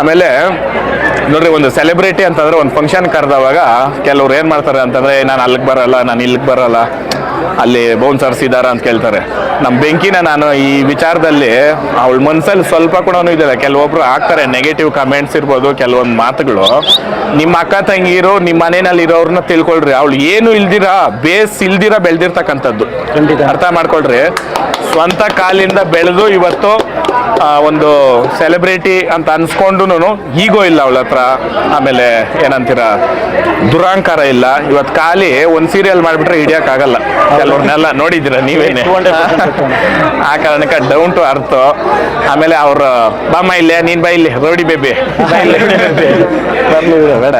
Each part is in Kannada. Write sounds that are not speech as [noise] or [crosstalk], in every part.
ಆಮೇಲೆ ನೋಡ್ರಿ, ಒಂದು ಸೆಲೆಬ್ರಿಟಿ ಅಂತಂದ್ರೆ ಒಂದು ಫಂಕ್ಷನ್ ಕರೆದವಾಗ ಕೆಲವ್ರು ಏನು ಮಾಡ್ತಾರೆ ಅಂತಂದ್ರೆ ನಾನು ಅಲ್ಲಿಗೆ ಬರಲ್ಲ, ನಾನು ಇಲ್ಲಿಗೆ ಬರಲ್ಲ. ಅಲ್ಲಿ ಬೌನ್ಸರ್ಸ್ ಇದಾರ ಅಂತ ಕೇಳ್ತಾರೆ. ನಮ್ಮ ಬೆಂಕಿನ ನಾನು ಈ ವಿಚಾರದಲ್ಲಿ ಅವಳ ಮನಸ್ಸಲ್ಲಿ ಸ್ವಲ್ಪ ಕೂಡ ಇದೆಯಲ್ಲ ಕೆಲವೊಬ್ರು ಹಾಕ್ತಾರೆ ನೆಗೆಟಿವ್ ಕಮೆಂಟ್ಸ್ ಇರ್ಬೋದು ಕೆಲವೊಂದು ಮಾತುಗಳು. ನಿಮ್ಮ ಅಕ್ಕ ತಂಗಿರು ನಿಮ್ಮ ಮನೆಯಲ್ಲಿ ಇರೋರನ್ನ ತಿಳ್ಕೊಳ್ರಿ. ಅವಳು ಏನು ಇಲ್ದಿರ ಬೇಸ್ ಇಲ್ದಿರ ಬೆಳೆದಿರ್ತಕ್ಕಂಥದ್ದು. ಅರ್ಥ ಮಾಡ್ಕೊಳ್ರಿ. ಸ್ವಂತ ಕಾಲಿಂದ ಬೆಳೆದು ಇವತ್ತು ಒಂದು ಸೆಲೆಬ್ರಿಟಿ ಅಂತ ಅನ್ಸ್ಕೊಂಡು ಈಗೋ ಇಲ್ಲ ಅವಳ ಹತ್ರ. ಆಮೇಲೆ ಏನಂತೀರ ದುರಾಂಕಾರ ಇಲ್ಲ. ಇವತ್ತು ಖಾಲಿ ಒಂದು ಸೀರಿಯಲ್ ಮಾಡಿಬಿಟ್ರೆ ಹಿಡಿಯೋಕ್ಕಾಗಲ್ಲ. ಕೆಲವ್ರನ್ನೆಲ್ಲ ನೋಡಿದ್ದೀರ ನೀವೇನೆ? 200% ಆ ಕಾರಣಕ್ಕೆ ಡೌನ್ ಟು ಅರ್ಥ ಆಮೇಲೆ ಅವ್ರ ಬಾಮ ಇಲ್ಲೇ ನೀನ್ ಬಾ ಇಲ್ಲಿ ರೋಡಿ ಬೇಬಿ. ಬೇಡ.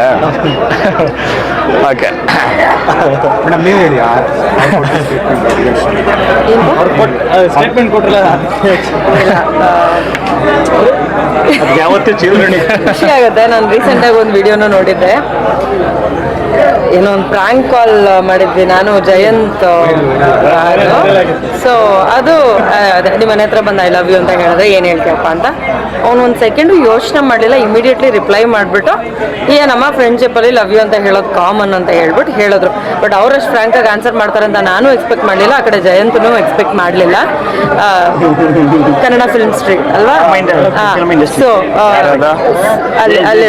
ಓಕೆ ಮೇಡಮ್ ನೀವು ಹೇಳಿ ಸ್ಟೇಟ್ಮೆಂಟ್ ಯಾವತ್ತೂ ಚಿಲ್ಡ್ರನ್ ಖುಷಿ ಆಗುತ್ತೆ. ನಾನು ರೀಸೆಂಟಾಗಿ ಒಂದು ವಿಡಿಯೋನ ನೋಡಿದ್ದೆ. ಏನೋ ಒಂದು ಪ್ರಾಂಕ್ ಕಾಲ್ ಮಾಡಿದ್ವಿ ನಾನು ಜಯಂತ್ ಸೊ ಅದು ಅದೇ ನಿಮ್ಮ ಮನೆ ಹತ್ರ ಬಂದು ಐ ಲವ್ ಯು ಅಂತ ಹೇಳಿದ್ರೆ ಏನು ಹೇಳ್ತೀಯಪ್ಪ ಅಂತ. ಅವ್ನು ಒಂದು ಸೆಕೆಂಡು ಯೋಚನೆ ಮಾಡಲಿಲ್ಲ ಇಮಿಡಿಯೇಟ್ಲಿ ರಿಪ್ಲೈ ಮಾಡಿಬಿಟ್ಟು ಏನಮ್ಮ ಫ್ರೆಂಡ್ಶಿಪ್ಪಲ್ಲಿ ಲವ್ ಯು ಅಂತ ಹೇಳೋದು ಕಾಮನ್ ಅಂತ ಹೇಳ್ಬಿಟ್ಟು ಹೇಳಿದ್ರು. ಬಟ್ ಅವರಷ್ಟು ಫ್ರ್ಯಾಂಕಾಗಿ ಆನ್ಸರ್ ಮಾಡ್ತಾರೆ ಅಂತ ನಾನು ಎಕ್ಸ್ಪೆಕ್ಟ್ ಮಾಡಲಿಲ್ಲ. ಆ ಕಡೆ ಜಯಂತನು ಎಕ್ಸ್ಪೆಕ್ಟ್ ಮಾಡಲಿಲ್ಲ. ಕನ್ನಡ ಫಿಲ್ಮ್ ಸ್ಟ್ರೀಟ್ ಅಲ್ವಾ. ಸೊ? ಅಲ್ಲಿ ಅಲ್ಲಿ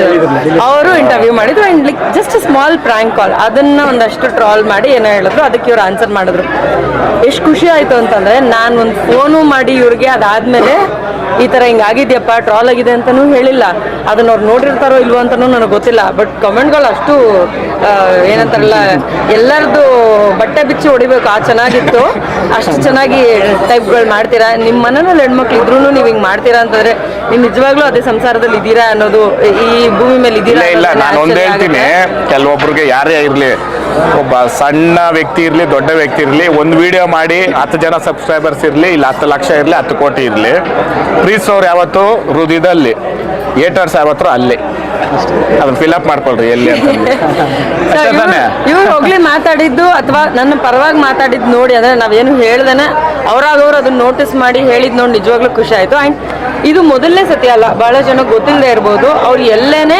ಅವರು ಇಂಟರ್ವ್ಯೂ ಮಾಡಿದ್ರು and like just small prank call ಅದನ್ನು ಒಂದಷ್ಟು ಟ್ರಾಲ್ ಮಾಡಿ ಏನೋ ಹೇಳಿದ್ರು ಅದಕ್ಕೆ ಇವ್ರು ಆನ್ಸರ್ ಮಾಡಿದ್ರು. ಎಷ್ಟು ಖುಷಿ ಆಯಿತು ಅಂತಂದರೆ ನಾನು ಒಂದು ಫೋನು ಮಾಡಿ ಇವ್ರಿಗೆ ಅದಾದಮೇಲೆ ಈ ತರ ಹಿಂಗಾಗಿದ್ಯಪ್ಪ ಟ್ರಾಲ್ ಆಗಿದೆ ಅಂತಲೂ ಹೇಳಿಲ್ಲ. ಅದನ್ನ ಅವ್ರು ನೋಡಿರ್ತಾರೋ ಇಲ್ವೋ ಅಂತಲೂ ನನಗೆ ಗೊತ್ತಿಲ್ಲ. ಬಟ್ ಕಮೆಂಟ್ಗಳು ಅಷ್ಟು ಏನಂತಾರಲ್ಲ ಎಲ್ಲರದು ಬಟ್ಟೆ ಬಿಚ್ಚಿ ಹೊಡಿಬೇಕು. ಆ ಚೆನ್ನಾಗಿತ್ತು. ಅಷ್ಟು ಚೆನ್ನಾಗಿ ಟೈಪ್ಗಳು ಮಾಡ್ತೀರಾ? ನಿಮ್ಮ ಮನೆಯಲ್ಲಿ ಹೆಣ್ಮಕ್ಳು ಇದ್ರೂ ನೀವು ಹಿಂಗೆ ಮಾಡ್ತೀರಾ ಅಂತಂದರೆ ನೀವು ನಿಜವಾಗ್ಲೂ ಅದೇ ಸಂಸಾರದಲ್ಲಿ ಇದ್ದೀರಾ ಅನ್ನೋದು ಈ ಭೂಮಿ ಮೇಲೆ ಇದ್ದೀರಾ ಇಲ್ಲ ಒಂದ್ ಹೇಳ್ತೀನಿ. ಕೆಲವೊಬ್ರಿಗೆ ಯಾರೇ ಇರ್ಲಿ ಒಬ್ಬ ಸಣ್ಣ ವ್ಯಕ್ತಿ ಇರ್ಲಿ ದೊಡ್ಡ ವ್ಯಕ್ತಿ ಇರ್ಲಿ ಒಂದು ವಿಡಿಯೋ ಮಾಡಿ ಹತ್ತು ಜನ ಸಬ್ಸ್ಕ್ರೈಬರ್ಸ್ ಇರ್ಲಿ ಇಲ್ಲ ಹತ್ತು ಲಕ್ಷ ಇರ್ಲಿ ಹತ್ತು ಕೋಟಿ ಇರ್ಲಿ ಸ್ಟೋರ್ ಯಾವತ್ತು ಹೃದಯದಲ್ಲಿ ಏಟರ್ಸ್ ಯಾವತ್ತೂ ಅಲ್ಲಿ ಅದನ್ನ ಫಿಲಪ್ ಮಾಡ್ಕೊಳ್ರಿ ಎಲ್ಲಿ ಅಂತ [laughs] So, ಅಷ್ಟೇ ಇವ್ರು- ತಾನೇ? ಇವ್ರು ಹೋಗ್ಲಿ ಮಾತಾಡಿದ್ದು ಅಥವಾ ನನ್ನ ಪರವಾಗಿ ಮಾತಾಡಿದ್ದು ನೋಡಿ ಅಂದ್ರೆ ನಾವೇನು ಹೇಳ್ದೇನೆ ಅವ್ರಾಗವ್ರು ಅದನ್ನ ನೋಟಿಸ್ ಮಾಡಿ ಹೇಳಿದ್ ನೋಡಿ ನಿಜವಾಗ್ಲೂ ಖುಷಿ ಆಯ್ತು. ಅಂಡ್ ಇದು ಮೊದಲನೇ ಸತಿ ಅಲ್ಲ ಬಹಳ ಜನ ಗೊತ್ತಿಲ್ಲದೆ ಇರ್ಬೋದು. ಅವ್ರು ಎಲ್ಲೇನೆ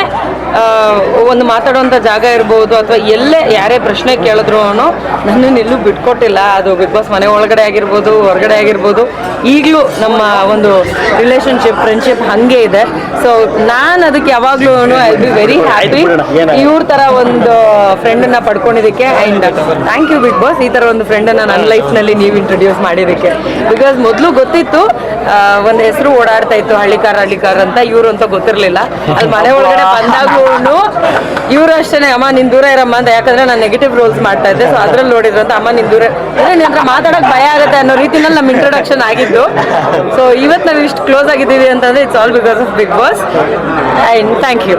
ಒಂದು ಮಾತಾಡುವಂತ ಜಾಗ ಇರ್ಬೋದು ಅಥವಾ ಎಲ್ಲೇ ಯಾರೇ ಪ್ರಶ್ನೆ ಕೇಳಿದ್ರು ಅವನು ನನ್ನನ್ನು ಎಲ್ಲೂ ಬಿಟ್ಕೊಟ್ಟಿಲ್ಲ. ಅದು ಬಿಗ್ ಬಾಸ್ ಮನೆ ಒಳಗಡೆ ಆಗಿರ್ಬೋದು ಹೊರಗಡೆ ಆಗಿರ್ಬೋದು. ಈಗಲೂ ನಮ್ಮ ಒಂದು ರಿಲೇಶನ್ಶಿಪ್ ಫ್ರೆಂಡ್ಶಿಪ್ ಹಾಗೆ ಇದೆ. ಸೊ ನಾನು ಅದಕ್ಕೆ ಯಾವಾಗಲೂ ಐ ಬಿ ವೆರಿ ಹ್ಯಾಪಿ ಇವ್ರ ತರ ಒಂದು ಫ್ರೆಂಡ್ ಅನ್ನ ಪಡ್ಕೊಂಡಿದ್ದಕ್ಕೆ and thank you Bigg Boss ಈ ತರ ಒಂದು ಫ್ರೆಂಡ್ ಅನ್ನ ನನ್ನ ಲೈಫ್ನಲ್ಲಿ ನೀವು ಇಂಟ್ರೊಡ್ಯೂಸ್ ಮಾಡಿದಕ್ಕೆ ಬಿಕಾಸ್ ಮೊದಲು ಗೊತ್ತಿತ್ತು ಒಂದು ಹೆಸರು ಓಡಾಡ್ತಾ ಇತ್ತು ಹಳ್ಳಿಕಾರ ಹಳ್ಳಿಕಾರ ಅಂತ. ಇವ್ರು ಅಂತ ಗೊತ್ತಿರಲಿಲ್ಲ. ಅಲ್ಲಿ ಮನೆ ಒಳಗಡೆ [laughs] ಬಂದಾಗೂ ಇವ್ರು ಅಷ್ಟೇ ಅಮ್ಮ ನಿನ್ ದೂರ ಇರಮ್ಮ ಅಂತ. ಯಾಕಂದ್ರೆ ನಾನು ನೆಗೆಟಿವ್ ರೋಲ್ಸ್ ಮಾಡ್ತಾ ಇದ್ದೆ. ಸೊ ಅದ್ರಲ್ಲಿ ನೋಡಿದ್ರು ಅಂತ ಅಮ್ಮ ನಿನ್ ದೂರ ಅಂದ್ರೆ ನಿನ್ ಹತ್ರ ಮಾತಾಡಕ್ ಭಯ ಆಗುತ್ತೆ ಅನ್ನೋ ರೀತಿನಲ್ಲಿ ನಮ್ಮ ಇಂಟ್ರೊಡಕ್ಷನ್ ಆಗಿದ್ದು. ಸೊ ಇವತ್ತು ನಾವು ಇಷ್ಟು ಕ್ಲೋಸ್ ಆಗಿದ್ದೀವಿ ಅಂತಂದ್ರೆ it's all because of Bigg Boss and thank you